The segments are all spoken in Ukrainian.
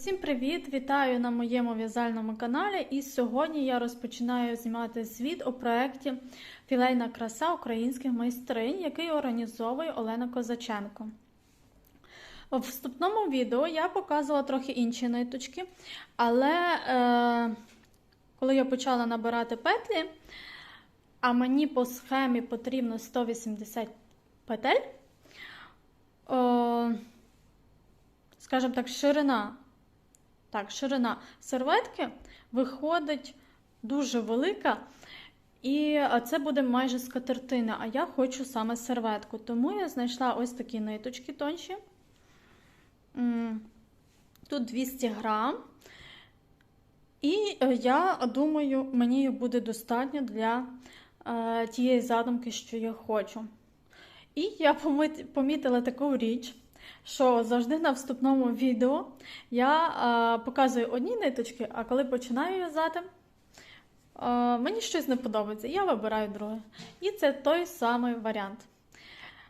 Всім привіт! Вітаю на моєму в'язальному каналі. І сьогодні я розпочинаю знімати звіт у проєкті Філейна краса українських майстринь, який організовує Олена Козаченко. В вступному відео я показувала трохи інші ниточки, але е, коли я почала набирати петлі, а мені по схемі потрібно 180 петель, о, скажімо так, ширина. Так, ширина серветки виходить дуже велика, і це буде майже скатертина. А я хочу саме серветку. Тому я знайшла ось такі ниточки тонші. Тут 200 грам. І я думаю, мені буде достатньо для е, тієї задумки, що я хочу. І я помітила таку річ що завжди на вступному відео я а, показую одні ниточки, а коли починаю в'язати, мені щось не подобається, я вибираю друге. І це той самий варіант.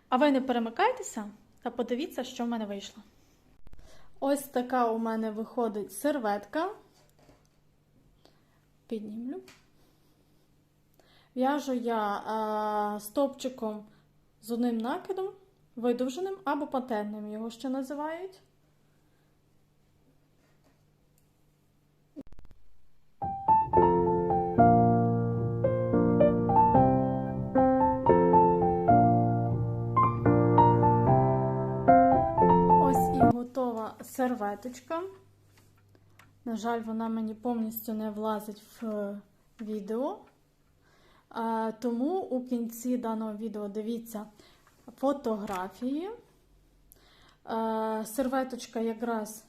А ви не перемикайтеся та подивіться, що в мене вийшло. Ось така у мене виходить серветка. Піднімлю. В'яжу я а, стовпчиком з одним накидом видовженим або патентним його ще називають. Ось і готова серветочка. На жаль, вона мені повністю не влазить в відео. Тому у кінці даного відео дивіться фотографії. Е, серветочка якраз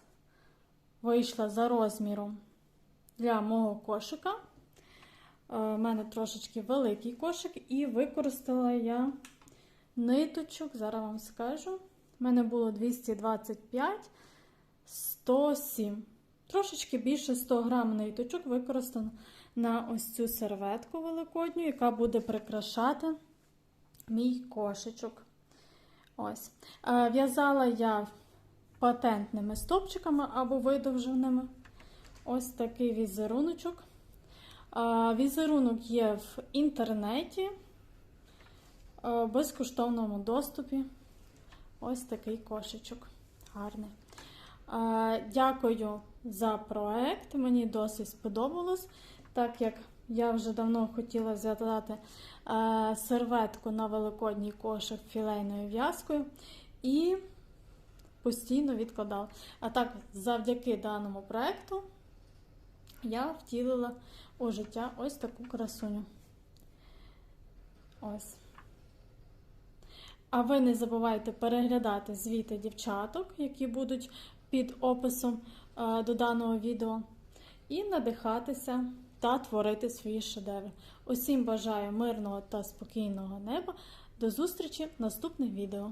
вийшла за розміром для мого кошика. У е, мене трошечки великий кошик, і використала я ниточок, зараз вам скажу. У мене було 225, 107. Трошечки більше 100 грам ниточок використано на ось цю серветку великодню, яка буде прикрашати мій кошечок. Ось. В'язала я патентними стопчиками або видовженими. Ось такий візеруночок. Візерунок є в інтернеті, в безкоштовному доступі. Ось такий кошечок. Гарний. Дякую за проект. Мені досить сподобалось, так як я вже давно хотіла зв'язати е, серветку на великодній кошик філейною в'язкою і постійно відкладала. А так, завдяки даному проєкту я втілила у життя ось таку красуню. Ось. А ви не забувайте переглядати звіти дівчаток, які будуть під описом е, до даного відео, і надихатися та творити свої шедеври. Усім бажаю мирного та спокійного неба. До зустрічі в наступних відео!